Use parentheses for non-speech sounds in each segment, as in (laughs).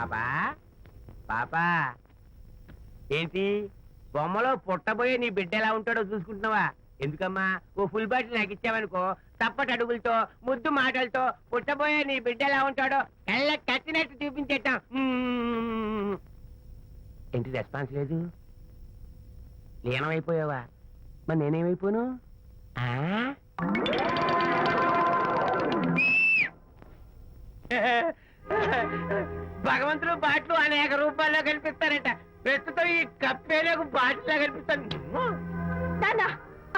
పాపా పాపా ఏంటి? బొమ్మలో పుట్టబోయే నీ బిడ్డ ఎలా ఉంటాడో చూసుకుంటున్నావా? ఎందుకమ్మా? ఓ ఫుల్ బాటిల్ నాకు ఇచ్చావనుకో తప్పటి అడుగులతో ముద్దు మాటలతో పుట్టబోయే నీ బిడ్డ ఎలా ఉంటాడో కళ్ళ కట్టినట్టు చూపించేటాం ఏంటి రెస్పాన్స్ లేదు? లీనమైపోయావా? మరి నేనేమైపోను? ఆ? (laughs) భగవంతుడు బాట్లు అనేక రూపాల్లో కనిపిస్తారట. ప్రస్తుతం ఈ కప్పేలకు బాటిలా కనిపిస్తాను. నాన్న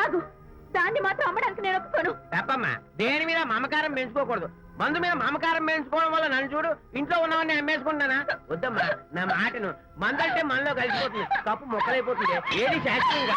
ఆగు. దాన్ని మాత్రం అమ్మడానికి నేను ఒప్పుకోను. తప్పమ్మా. దేని మీద మమకారం పెంచుకోకూడదు. మందు మీద మమకారం పెంచుకోవడం వల్ల నన్ను చూడు ఇంట్లో ఉన్నవన్నీ అమ్మేసుకుంటానా వద్దమ్మా నా మాటను మందు అంటే మనలో కలిసిపోతుంది. కప్పు మొక్కలైపోతుంది. ఏది శాస్త్రీయంగా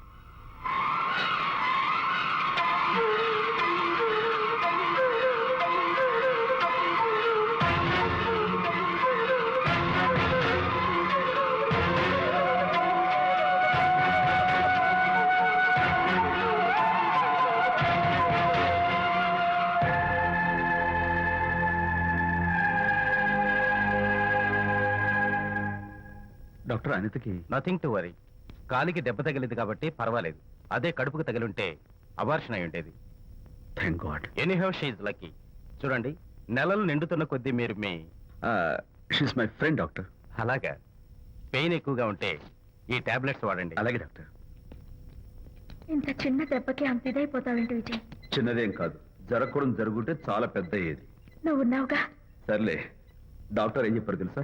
డాక్టర్ అనితకి నథింగ్ టు వరీ కాలికి దెబ్బ తగిలింది కాబట్టి పర్వాలేదు. అదే కడుపుకు తగిలింటే అబార్షన్ అయి ఉండేది. Thank God anyhow she's lucky చూడండి నెలలు నిండుతున్న కొద్దీ మీరు మీ షీస్ మై ఫ్రెండ్ డాక్టర్ అలాగా. పెయిన్ ఎక్కువగా ఉంటే ఈ టాబ్లెట్స్ వాడండి. అలాగే డాక్టర్ ఇంత చిన్న దెబ్బకి అంత ఇదైపోతావేంటి విజయ్? చిన్నదేం కాదు. జరగకూడదు జరుగుంటే చాలా పెద్ద అయ్యేది నువ్వు ఉన్నావుగా. సర్లే డాక్టర్ ఏం చెప్పారు తెలుసా?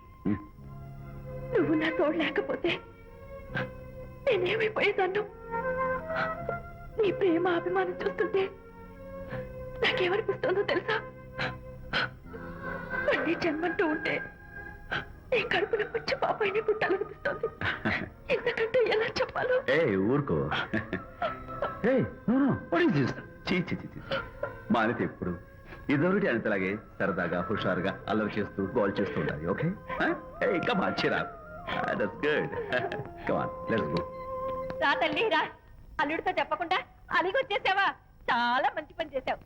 నువ్వు నా తోడు లేకపోతే నేనేమైపోయేదాన్ను? నీ ప్రేమ అభిమానం చూస్తుంటే నాకేమనిపిస్తుందో తెలుసా? మళ్ళీ జన్మంటూ ఉంటే నీ కడుపున వచ్చి పాపాయిని పుట్టాలనిపిస్తుంది. ఎందుకంటే ఎలా చెప్పాలో? ఏ ఊరుకో. ఏ ఎప్పుడు ఇదొరటి అంతలాగే సరదాగా హుషారుగా అల్లరి చేస్తూ గోల్ చేస్తూ ఉండాలి ఓకే? ఇంకా మంచి రాదు that's good come on let's go రా తల్లి రా. అల్లుడితో చెప్పకుండా అలిగొచ్చేసావా? చాలా మంచి పని చేసావు